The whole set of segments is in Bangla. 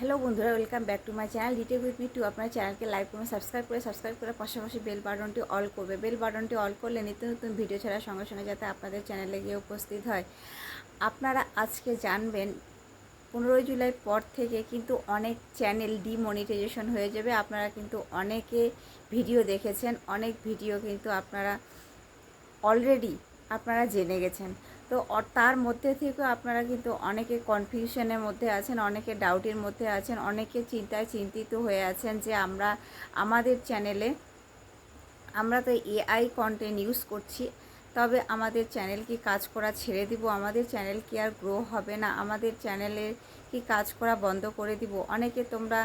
হ্যালো বন্ধুরা, welcome back to my channel ডিটে with me two. আপনার চ্যানেলকে লাইক করুন, সাবস্ক্রাইব করে সাবস্ক্রাইব করে পাশাপাশি বেল বাটনটি অল করবে। বেল বাটনটি অল করলে নিত্য নতুন ভিডিও ছাড়ার সঙ্গে সঙ্গে যাতে আপনাদের চ্যানেলে গিয়ে উপস্থিত হয়। আপনারা আজকে জানবেন, পনেরোই জুলাই পর থেকে কিন্তু অনেক চ্যানেল ডিমনিটাইজেশন হয়ে যাবে। আপনারা কিন্তু অনেকে ভিডিও দেখেছেন, অনেক ভিডিও কিন্তু আপনারা অলরেডি আপনারা জেনে গেছেন। তো তার মধ্যে থেকেও আপনারা কিন্তু অনেকে কনফিউশনের মধ্যে আছেন, অনেকে ডাউটের মধ্যে আছেন, অনেকে চিন্তায় চিন্তিত হয়ে আছেন যে আমরা, আমাদের চ্যানেলে আমরা তো এআই কন্টেন্ট ইউজ করছি, তবে আমাদের চ্যানেল কি কাজ করা ছেড়ে দিব? আমাদের চ্যানেল কি আর গ্রো হবে না? আমাদের চ্যানেলে কি কাজ করা বন্ধ করে দিব? অনেকে তোমরা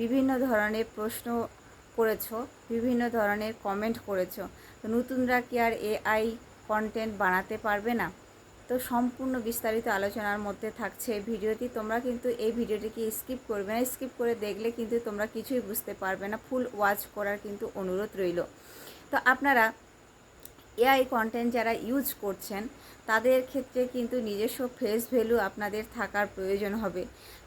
বিভিন্ন ধরনের প্রশ্ন করেছ, বিভিন্ন ধরনের কমেন্ট করেছ, তো নতুনরা কি আর এআই কন্টেন্ট বানাতে পারবে না? তো সম্পূর্ণ বিস্তারিত আলোচনার মধ্যে থাকছে ভিডিওটি। তোমরা কিন্তু এই ভিডিওটিকে স্কিপ করবে না। স্কিপ করে দেখলে কিন্তু তোমরা কিছুই বুঝতে পারবে না। ফুল ওয়াচ করার কিন্তু অনুরোধ রইল। তো আপনারা এআই কন্টেন্ট যারা ইউজ করছেন, তাদের ক্ষেত্রে কিন্তু নিজস্ব ফেস ভ্যালু আপনাদের থাকার প্রয়োজন হবে।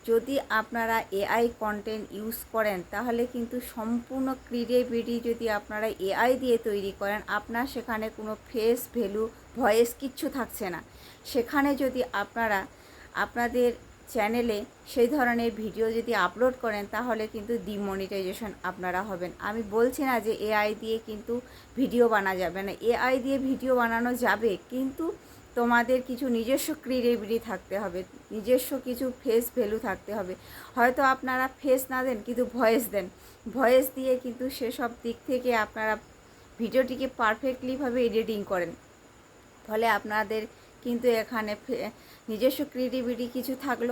যদি আপনারা এআই কন্টেন্ট ইউজ করেন, তাহলে কিন্তু সম্পূর্ণ ক্রিয়েটিভিটি যদি আপনারা এআই দিয়ে তৈরি করেন, আপনার সেখানে কোনো ফেস ভ্যালু ভয়েস কিচ্ছু থাকছে না। সেখানে যদি আপনারা আপনাদের চ্যানেলে সেই ধরনের ভিডিও যদি আপলোড করেন, তাহলে কিন্তু ডিমনিটাইজেশন আপনারা হবেন। আমি বলছি না যে এআই দিয়ে কিন্তু ভিডিও বানা যাবে না। এআই দিয়ে ভিডিও বানানো যাবে, কিন্তু তোমাদের কিছু নিজস্ব ক্রিয়েটিভিটি থাকতে হবে, নিজস্ব কিছু ফেস ভ্যালু থাকতে হবে। হয়তো আপনারা ফেস না দেন, কিন্তু ভয়েস দেন। ভয়েস দিয়ে কিন্তু সেসব দিক থেকে আপনারা ভিডিওটিকে পারফেক্টলিভাবে এডিটিং করেন। ফলে আপনাদের কিন্তু এখানে নিজস্ব ক্রিয়েটিভিটি কিছু থাকল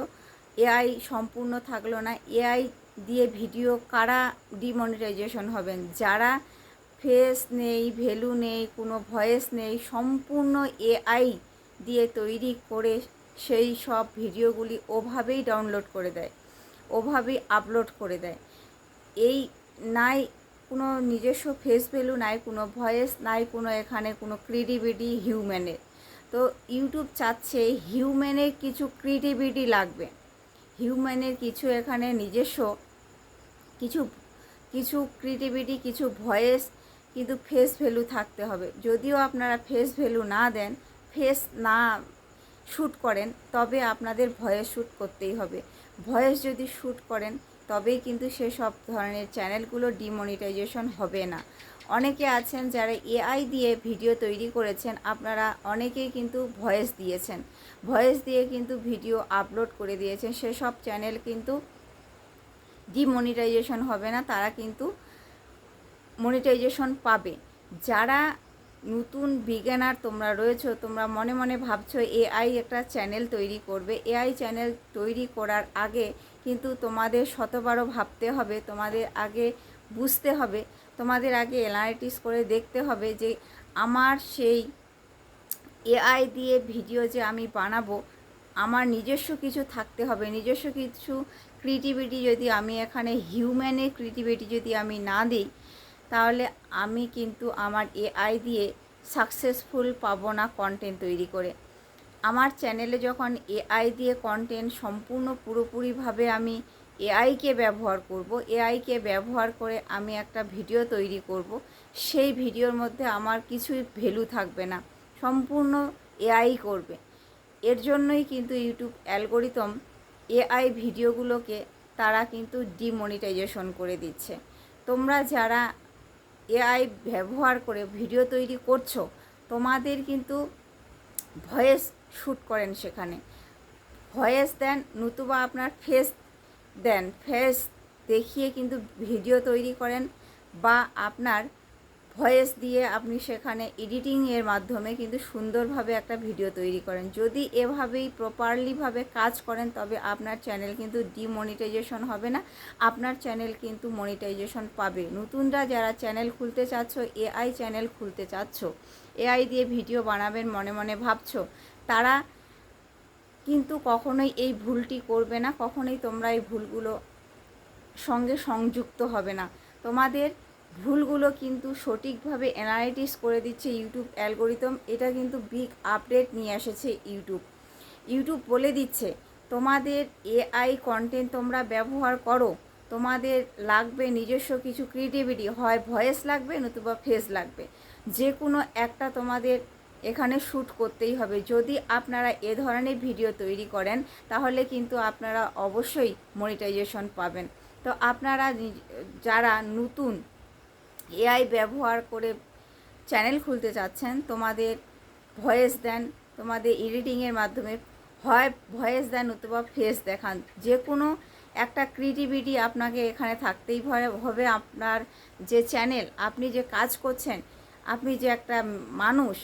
এআই সম্পূর্ণ থাকল না। এআই দিয়ে ভিডিও কারা ডিমনিটাইজেশন হবেন? যারা ফেস নেই ভ্যালু নেই, কোনো ভয়েস নেই, সম্পূর্ণ এআই দিয়ে তৈরি করে সেই সব ভিডিওগুলি ওভাবেই ডাউনলোড করে দেয়, ওভাবেই আপলোড করে দেয়। এই নাই কোনো নিজস্ব ফেস ভ্যালু নাই, কোনো ভয়েস নাই, কোনো এখানে কোনো ক্রিয়েটিভিটি হিউম্যানের তো ইউটিউব চাচ্ছে হিউম্যানের কিছু ক্রিয়েটিভিটি লাগবে। হিউম্যানের কিছু এখানে নিজস্ব, কিছু কিছু ক্রিয়েটিভিটি কিছু ভয়েস কিন্তু ফেস ভ্যালু থাকতে হবে। যদিও আপনারা ফেস ভ্যালু না দেন ফেস না শ্যুট করেন, তবে আপনাদের ভয়েস শ্যুট করতেই হবে। ভয়েস যদি শ্যুট করেন তবেই কিন্তু সেসব ধরনের চ্যানেলগুলো ডিমনিটাইজেশন হবে না। অনেকে আছেন যারা এআই দিয়ে ভিডিও তৈরি করেছেন, আপনারা অনেকেই কিন্তু ভয়েস দিয়েছেন। ভয়েস দিয়ে কিন্তু ভিডিও আপলোড করে দিয়েছেন সেসব চ্যানেল কিন্তু ডিমনিটাইজেশন হবে না, তারা কিন্তু মনিটাইজেশন পাবে। যারা নতুন বিজ্ঞানার তোমরা রয়েছো, তোমরা মনে মনে ভাবছ এআই একটা চ্যানেল তৈরি করবে। এআই চ্যানেল তৈরি করার আগে কিন্তু তোমাদের শতবারও ভাবতে হবে, তোমাদের আগে বুঝতে হবে, তোমাদের আগে অ্যানালিটিস করে দেখতে হবে যে আমার সেই এআই দিয়ে ভিডিও যে আমি বানাবো, আমার নিজস্ব কিছু থাকতে হবে, নিজস্ব কিছু ক্রিয়েটিভিটি যদি আমি এখানে হিউম্যানের ক্রিয়েটিভিটি যদি আমি না দিই, তাহলে আমি কিন্তু আমার এআই দিয়ে সাকসেসফুল পাবো না কন্টেন্ট তৈরি করে। আমার চ্যানেলে যখন এআই দিয়ে কন্টেন্ট সম্পূর্ণ পুরোপুরিভাবে আমি এআইকে ব্যবহার করব এআইকে ব্যবহার করে আমি একটা ভিডিও তৈরি করব, সেই ভিডিওর মধ্যে আমার কিছুই ভ্যালু থাকবে না। সম্পূর্ণ এআই করবে। এর জন্যই কিন্তু ইউটিউব অ্যালগোরিদম এআই ভিডিওগুলোকে তারা কিন্তু ডিমনিটাইজেশন করে দিচ্ছে। তোমরা যারা এআই ব্যবহার করে ভিডিও তৈরি করছ, তোমাদের কিন্তু ভয়েস শ্যুট করেন সেখানে। ভয়েস দেন, নতুবা আপনার ফেস দেন। ফেস দেখিয়ে কিন্তু ভিডিও তৈরি করেন বা আপনার ভয়েস দিয়ে আপনি সেখানে এডিটিংয়ের মাধ্যমে কিন্তু সুন্দরভাবে একটা ভিডিও তৈরি করেন। যদি এভাবেই প্রপারলিভাবে কাজ করেন, তবে আপনার চ্যানেল কিন্তু ডিমনিটাইজেশন হবে না। আপনার চ্যানেল কিন্তু মনিটাইজেশন পাবে। নতুনরা যারা চ্যানেল খুলতে চাচ্ছ এআই চ্যানেল খুলতে চাচ্ছ এআই দিয়ে ভিডিও বানাবেন মনে মনে ভাবছ তারা কিন্তু কখনোই এই ভুলটি করবে না, কখনোই তোমরা এই ভুলগুলো সঙ্গে সংযুক্ত হবে না। তোমাদের ভুলগুলো কিন্তু সঠিকভাবে অ্যানালাইটিস করে দিচ্ছে ইউটিউব অ্যালগোরিদম এটা কিন্তু বিগ আপডেট নিয়ে এসেছে ইউটিউব ইউটিউব বলে দিচ্ছে, তোমাদের এআই কন্টেন্ট তোমরা ব্যবহার করো, তোমাদের লাগবে নিজস্ব কিছু ক্রিয়েটিভিটি হয় ভয়েস লাগবে নতুবা ফেস লাগবে। যে কোনো একটা তোমাদের এখানে শ্যুট করতেই হবে। যদি আপনারা এ ধরনের ভিডিও তৈরি করেন, তাহলে কিন্তু আপনারা অবশ্যই মনিটাইজেশন পাবেন। তো আপনারা যারা নতুন এআই ব্যবহার করে চ্যানেল খুলতে চাচ্ছেন, তোমাদের ভয়েস দেন, তোমাদের এডিটিংয়ের মাধ্যমে হয় ভয়েস দেন অথবা ফেস দেখান। যে কোনো একটা ক্রিয়েটিভিটি আপনাকে এখানে থাকতেই হবে আপনার যে চ্যানেল আপনি যে কাজ করছেন, আপনি যে একটা মানুষ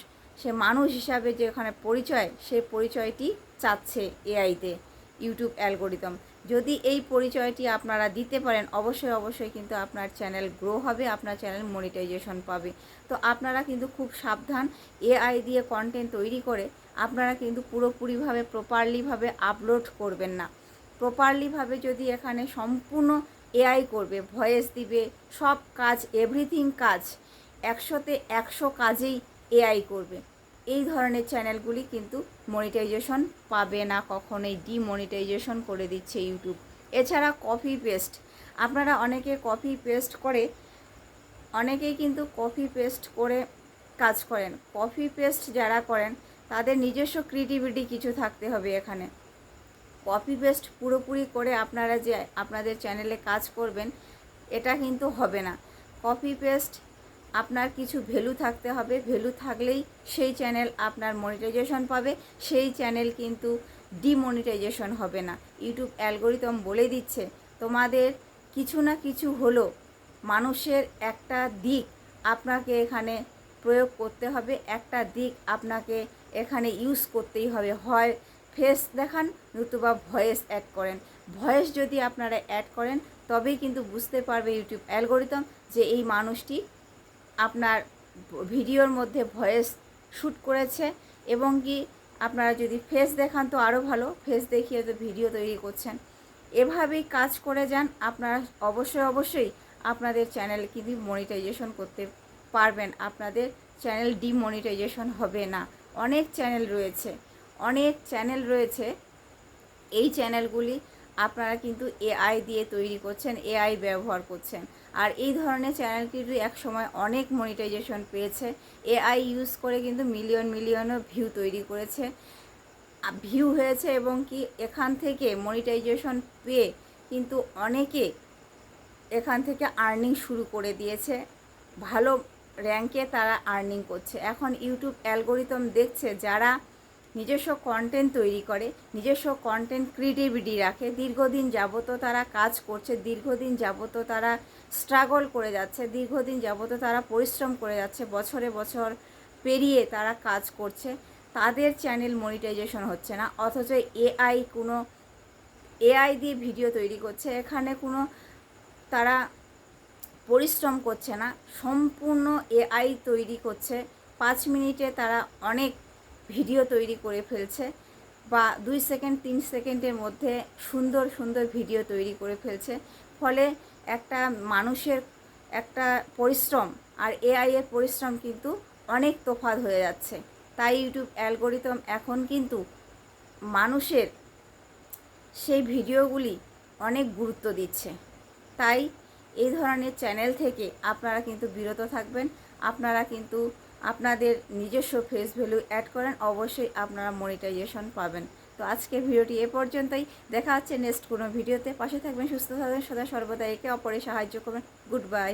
সে মানুষ হিসাবে যে এখানে পরিচয় সেই পরিচয়টি চাচ্ছে এআইতে, ইউটিউব অ্যালগোরিদম। যদি এই পরিচয়টি আপনারা দিতে পারেন, অবশ্যই অবশ্যই কিন্তু আপনার চ্যানেল গ্রো হবে, আপনার চ্যানেল মনিটাইজেশন পাবে। তো আপনারা কিন্তু খুব সাবধান এআই দিয়ে কন্টেন্ট তৈরি করে আপনারা কিন্তু পুরোপুরিভাবে প্রপারলিভাবে আপলোড করবেন না। প্রপারলিভাবে যদি এখানে সম্পূর্ণ এআই করবে ভয়েস দিবে, সব কাজ এভরিথিং কাজ, একশোতে একশো কাজেই এআই করবে। এই ধরনের চ্যানেলগুলি কিন্তু মনিটাইজেশন পাবে না, কখনোই ডিমনিটাইজেশন করে দিচ্ছে ইউটিউব এছাড়া কপি পেস্ট আপনারা অনেকে কপি পেস্ট করে, অনেকেই কিন্তু কপি পেস্ট করে কাজ করেন। কপি পেস্ট যারা করেন, তাদের নিজস্ব ক্রিয়েটিভিটি কিছু থাকতে হবে এখানে। কপি পেস্ট পুরোপুরি করে আপনারা যে আপনাদের চ্যানেলে কাজ করবেন, এটা কিন্তু হবে না। কপি পেস্ট আপনার কিছু ভ্যালু থাকতে হবে। ভ্যালু থাকলেই সেই চ্যানেল আপনার মনিটাইজেশন পাবে। সেই চ্যানেল কিন্তু ডিমনিটাইজেশন হবে না। ইউটিউব অ্যালগোরিদম বলে দিচ্ছে, তোমাদের কিছু না কিছু হলো, মানুষের একটা দিক আপনাকে এখানে প্রয়োগ করতে হবে, একটা দিক আপনাকে এখানে ইউজ করতেই হবে। হয় ফেস দেখান, নতুবা ভয়েস অ্যাড করেন। ভয়েস যদি আপনারা অ্যাড করেন, তবেই কিন্তু বুঝতে পারবে ইউটিউব অ্যালগোরিদম যে এই মানুষটি আপনার ভিডিওর মধ্যে ভয়েস শ্যুট করেছে এবং কি আপনারা যদি ফেস দেখান তো আরও ভালো। ফেস দেখিয়ে তো ভিডিও তৈরি করছেন। এভাবেই কাজ করে যান। আপনারা অবশ্যই অবশ্যই আপনাদের চ্যানেল কিন্তু মনিটাইজেশন করতে পারবেন। আপনাদের চ্যানেল ডিমনিটাইজেশন হবে না। অনেক চ্যানেল রয়েছে। অনেক চ্যানেল রয়েছে। এই চ্যানেলগুলি আপনারা কিন্তু এআই দিয়ে তৈরি করছেন এআই ব্যবহার করছেন। আর এই ধরনের চ্যানেল কিন্তু একসময় অনেক মনিটাইজেশন পেয়েছে। এআই ইউজ করে কিন্তু মিলিয়ন মিলিয়নও ভিউ তৈরি করেছে। ভিউ হয়েছে এবং কি এখান থেকে মনিটাইজেশন পেয়ে কিন্তু অনেকে এখান থেকে আর্নিং শুরু করে দিয়েছে। ভালো র্যাঙ্কে তারা আর্নিং করছে। এখন ইউটিউব অ্যালগোরিদম দেখছে যারা নিজস্ব কন্টেন্ট তৈরি করে, নিজস্ব কন্টেন্ট ক্রিয়েটিভিটি রাখে। দীর্ঘদিন যাবত তারা কাজ করছে, দীর্ঘদিন যাবত তারা স্ট্রাগল করে যাচ্ছে, দীর্ঘদিন যাবত তারা পরিশ্রম করে যাচ্ছে, বছরে বছর পেরিয়ে তারা কাজ করছে। তাদের চ্যানেল মনিটাইজেশন হচ্ছে না, অথচ এআই কোনো এআই দিয়ে ভিডিও তৈরি করছে, এখানে কোনো তারা পরিশ্রম করছে না, সম্পূর্ণ এআই তৈরি করছে। পাঁচ মিনিটে তারা অনেক ভিডিও তৈরি করে ফেলছে বা দুই সেকেন্ড, তিন সেকেন্ডের মধ্যে সুন্দর সুন্দর ভিডিও তৈরি করে ফেলছে। ফলে একটা মানুষের একটা পরিশ্রম আর এআই এর পরিশ্রম কিন্তু অনেক তফাৎ হয়ে যাচ্ছে। তাই ইউটিউব অ্যালগোরিদম এখন কিন্তু মানুষের সেই ভিডিওগুলি অনেক গুরুত্ব দিচ্ছে। তাই এই ধরনের চ্যানেল থেকে আপনারা কিন্তু বিরত থাকবেন। আপনারা কিন্তু আপনাদের নিজস্ব ফেস ভ্যালু অ্যাড করেন, অবশ্যই আপনারা মনিটাইজেশন পাবেন। তো আজকের ভিডিওটি এ পর্যন্তই। দেখা হচ্ছে নেক্সট কোনো ভিডিওতে। পাশে থাকবেন, সুস্থ থাকবেন, সদা সর্বদা একে অপরে সাহায্য করবেন। Good bye